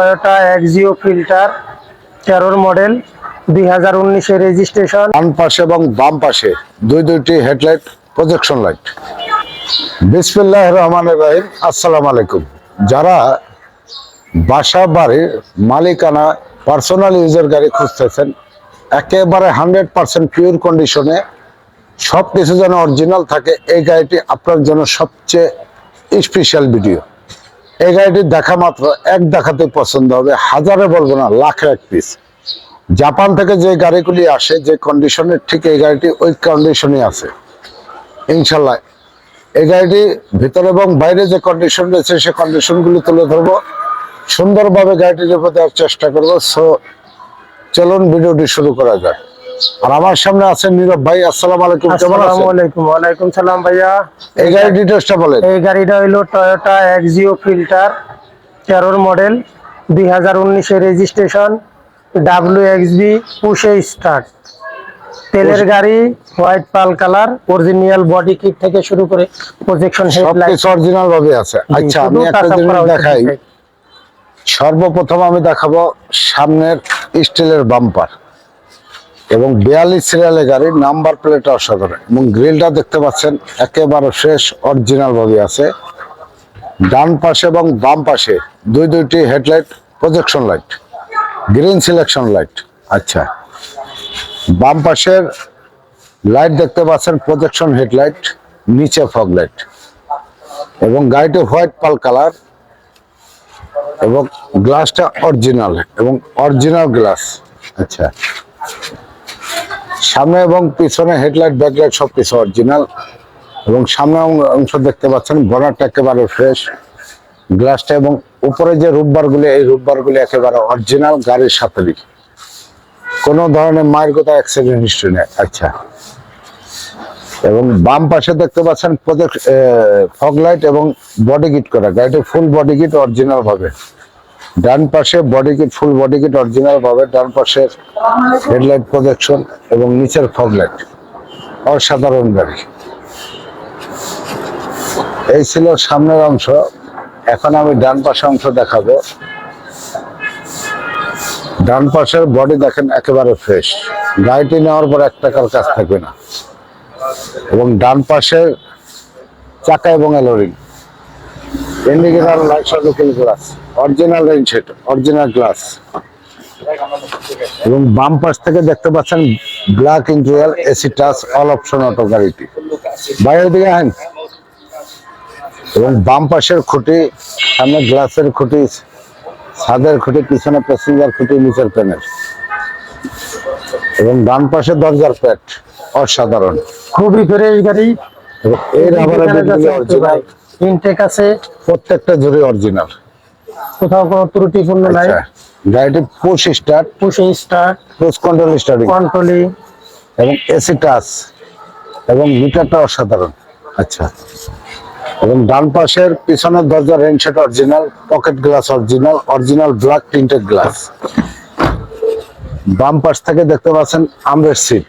Toyota Axio filter তেরোর model দুই হাজার উনিশের রেজিস্ট্রেশন ডান পাশে এবং বাম পাশে দুই দুইটি হেডলাইট প্রজেকশন লাইট বিসমিল্লাহ রহমান রাহিম, আসসালামু আলাইকুম। যারা বাসা বাড়ির মালিকানা পার্সোনাল ইউজের গাড়ি খুঁজতেছেন, একেবারে হান্ড্রেড পার্সেন্ট পিওর কন্ডিশনে সব কিছু যেন অরিজিনাল থাকে, এই গাড়িটি আপনার জন্য সবচেয়ে স্পেশাল ভিডিও এই গাড়িটি দেখা মাত্র এক দেখাতে পছন্দ হবে। হাজারে বলব না, লাখের এক পিস জাপান থেকে যে গাড়িগুলি আসে, যে কন্ডিশনের ঠিক এই গাড়িটি ওই কন্ডিশনই আছে। ইনশাল্লাহ, এই গাড়িটি ভিতরে এবং বাইরে যে কন্ডিশন রয়েছে, সে কন্ডিশনগুলি তুলে ধরবো। সুন্দরভাবে গাড়িটির উপর দেওয়ার চেষ্টা করব। সো চলুন, ভিডিওটি শুরু করা যায় আর আমার সামনে আছেন নীরব ভাই আসসালাম আলাইকুম কেমন আছেন? আলাইকুম ওয়ালাইকুম সালাম ভাইয়া। এই গাড়ির ডিটেলসটা বলেন। এই গাড়িটা হইল টয়োটা এক্সিও ফিল্টার তেরোর মডেল দুই হাজার উনিশের registration W XB push start তেলের গাড়ি white pearl colour original body kit থেকে শুরু করে প্রজেকশন হেডলাইট সবকিছু অরিজিনাল ভাবে আছে। আচ্ছা আমি একটা জিনিস দেখাই। সর্বপ্রথম আমি দেখাবো সামনের স্টিলের বাম্পার এবং বিয়াল্লিশ সিরিয়ালের গাড়ির নাম্বার প্লেট অসাধারণ। এবং গ্রিলটা দেখতে পাচ্ছেন, একেবারে ফ্রেশ অরিজিনাল ভাবে আছে। ডান পাশে এবং বাম পাশে দুই দুইটি headlight projection light green selection light আচ্ছা বাম পাশের লাইট দেখতে পাচ্ছেন প্রজেকশন হেডলাইট নিচে ফগ লাইট এবং গাড়িটি হোয়াইট পাল কালার এবং গ্লাসটা অরিজিনাল এবং অরিজিনাল গ্লাস আচ্ছা সামনে এবং পিছনে হেডলাইট, ব্যাকলাইট সব কিছু অরিজিনাল এবং সামনে অংশ দেখতে পাচ্ছেন বনারটা একেবারে ফ্রেশ গ্লাসটা এবং উপরে যে রূপবারগুলি এই রূপবারগুলি একেবারে অরিজিনাল গাড়ির সাথে কোনো ধরনের মায়ের কথা অ্যাক্সিডেন্ট হিস্ট্রি নেই। আচ্ছা। এবং বাম পাশে দেখতে পাচ্ছেন প্রজেক্ট ফগ লাইট এবং বডি কিট করা। গাড়িটি ফুল বডি কিট অরিজিনাল ভাবে। ডান পাশে body kit full body kit original ভাবে ডান পাশে হেডলাইট প্রজেকশন এবং নিচের ফগ লাইট অসাধারণ গাড়ি। এই ছিল সামনের অংশ। এখন আমি ডান পাশে অংশ দেখাবো। ডান পাশের বডি দেখেন একেবারে ফ্রেশ গাড়িটি নেওয়ার পর এক টাকার কাজ থাকবে না। এবং ডান পাশের চাকা এবং alloy ring indicator light looking glass original range set original glass এবং বাম পাশ থেকে দেখতে পাচ্ছেন black interior AC touch all option auto গাড়িটি বাইরের দিকে হ্যাঁ এবং বাম পাশের খুঁটি সামনে গ্লাসের খুঁটি ছাদের খুঁটি পিছনে প্যাসেঞ্জার খুঁটি নিচের প্যানেল এবং ডান পাশে দরজার প্যাট অসাধারণ। খুবই ফ্রেশ গাড়ি। বিটগুলো অরিজিনাল ইনটেক আছে। প্রত্যেকটা জুড়ে অরিজিনাল কোথাও কোনো ত্রুটিপূর্ণ নাই আচ্ছা। গাড়িটি push start push start push control starting controlling এবং এসি টাচ এবং মিটারটা অসাধারণ। আচ্ছা। এবং ডান পাশের পিছনের দরজা rain set original pocket glass original original black printed glass বাম পাশ থেকে দেখতে পাচ্ছেন আমরের সিট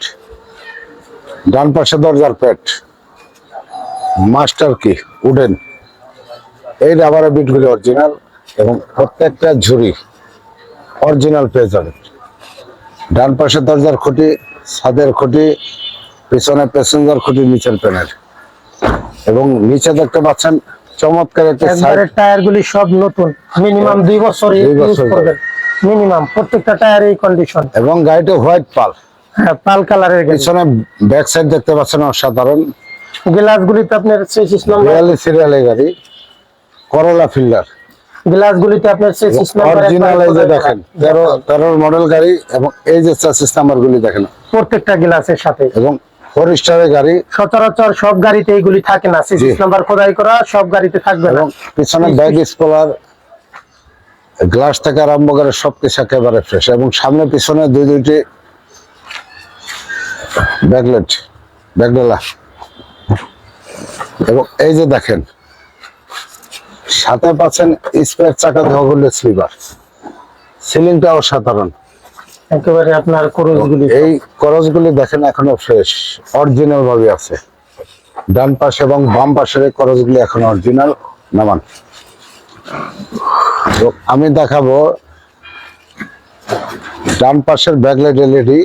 ডান পাশে দরজার পেট মাস্টার কি উডেন এই রাবারের বিটগুলি অরিজিনাল এবং প্রত্যেকটা ঝুড়ি অরিজিনাল যাবেন ডান পাশে দরজার খুঁটি ছাদের খুঁটি পিছনে প্যাসেঞ্জার খুঁটি নিচের প্যানেল এবং নিচে দেখতে পাচ্ছেন চমৎকার একটা সাইড টায়ার গুলি সব নতুন। মিনিমাম দুই বছর ইউজ করবেন। মিনিমাম প্রত্যেকটা টায়ার এই কন্ডিশন এবং গাড়িটি হোয়াইট পাল হ্যাঁ পাল কালারের পিছনে ব্যাক সাইড দেখতে পাচ্ছেন অসাধারণ। গ্লাস গুলিতে আপনার নাম্বার গাড়ি। করলা ফিল্ডার গ্লাসগুলিতে আপনার চেসিস নাম্বার অরিজিনাল এই যে দেখেন তেরো তেরোর মডেল গাড়ি এবং এই যে চার্সিস নাম্বার গুলি দেখেন। প্রত্যেকটা গ্লাসের সাথে। এবং ফোর স্টারের গাড়ি। সচরাচর সব গাড়িতে এইগুলি থাকে না। চেসিস। নাম্বার খোদাই করা সব গাড়িতে থাকবে এবং পিছনে ব্যাগ স্পলার গ্লাস থেকে আরম্ভ করে সব সবকিছু একেবারে ফ্রেশ এবং সামনে পিছনে দুই দুইটি ব্যাকলেট ব্যাকডেলা এবং এই যে দেখেন সাথে পাচ্ছেন স্পেয়ার চাকা ধগুলো স্লিপার সিলিংটা অসাধারণ। একেবারে আপনার ক্রুজ গুলি এই করজগুলি দেখেন এখনও ফ্রেশ অরিজিনাল ভাবে আছে। ডান পাশে এবং বাম পাশের করজগুলি এখন অরিজিনাল নামান। আমি দেখাবো ডান পাশের ব্যাকলাইট এলইডি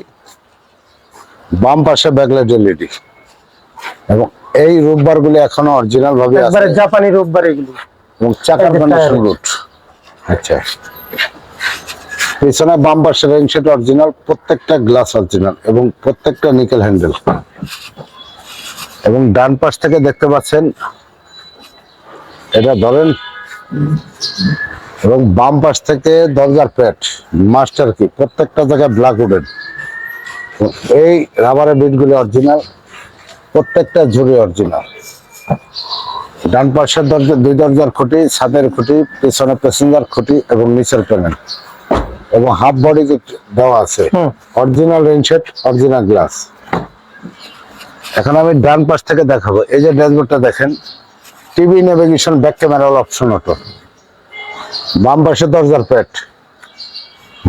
বাম পাশে ব্যাকলাইট এলইডি এবং এই রোববার গুলি এখনও অরিজিনাল ভাবে আছে। জাপানি রোববার এগুলি এবং চাকার কন্ডিশন রুট আচ্ছা। পিছনে সেট অরিজিনাল প্রত্যেকটা গ্লাস অরিজিনাল এবং প্রত্যেকটা নিকেল হ্যান্ডেল। এবং ডান পাশ থেকে দেখতে পাচ্ছেন এটা ধরেন এবং বাম পাশ থেকে দরজার প্যাট মাস্টার কি প্রত্যেকটা জায়গায় ব্ল্যাক উডেন। এই রাবারের বিটগুলি অরিজিনাল প্রত্যেকটা ঝুড়ি অরিজিনাল। ডান পাশের দরজা দুই দরজার খুঁটি ছাদের খুঁটি পেছনে প্যাসেঞ্জার খুঁটি এবং নিচের প্যানেল এবং হাফ বডি দেওয়া আছে। অরিজিনাল রেনশেট অরিজিনাল গ্লাস এখন আমি ডান পাশ থেকে দেখাবো। এই যে ড্যাশবোর্ডটা দেখেন TV navigation back camera option auto বাম পাশে দরজার pad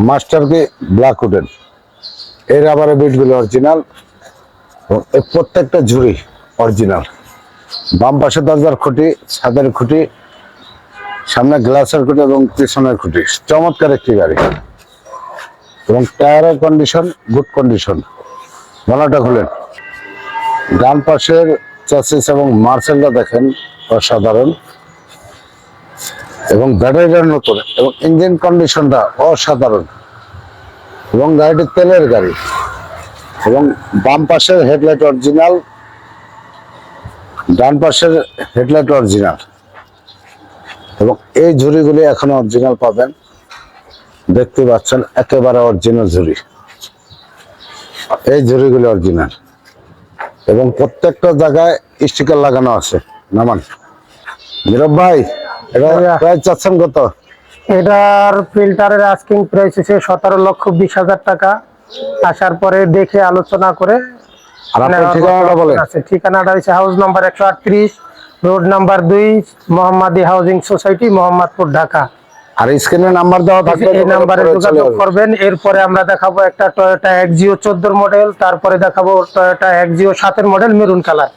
master key black wooden এই রাবারের বিটগুলো অরিজিনাল প্রত্যেকটা ঝুড়ি অরিজিনাল বাম পাশে দরজার খুঁটি, ছাদের খুঁটি, সামনে গ্লাসের খুঁটি এবং পিছনের খুঁটি। চমৎকার একটি গাড়ি। এবং টায়ারের কন্ডিশন গুড কন্ডিশন গলাটা খুলেন। ডান পাশের চাষিস এবং মার্সেলটা দেখেন, অসাধারণ। এবং ব্যাটারিটা নতুন এবং ইঞ্জিন কন্ডিশনটা অসাধারণ। এবং গাড়িটি তেলের গাড়ি। এবং বাম পাশের হেডলাইট অরিজিনাল ডান পাশের হেডলাইট অরিজিনাল। এবং এই ঝুড়িগুলি এখন অরিজিনাল পাবেন। দেখতে পাচ্ছেন একেবারে অরিজিনাল ঝুড়ি। এই ঝুড়িগুলি অরিজিনাল। এবং প্রত্যেকটা জায়গায় স্টিকার লাগানো আছে। নামান। নীরব ভাই এটা চাচ্ছেন কত? এটার ফিল্টারের আস্কিং প্রাইস হচ্ছে সতেরো লক্ষ বিশ হাজার টাকা। আসার পরে দেখে আলোচনা করে আর আপনার ঠিকানাটা বলেন। আছে ঠিকানাটা হচ্ছে হাউস নাম্বার একশো আটত্রিশ রোড নাম্বার দুই মোহাম্মদী হাউজিং সোসাইটি মোহাম্মদপুর ঢাকা। আর স্ক্রিনে নাম্বার দেওয়া থাকবে এই নাম্বারে যোগাযোগ। করবেন এরপরে আমরা দেখাবো একটা টয়োটা এক জিও চোদ্দোর মডেল তারপরে দেখাবো টয়োটা এক জিও সাতের মডেল মেরুন কালার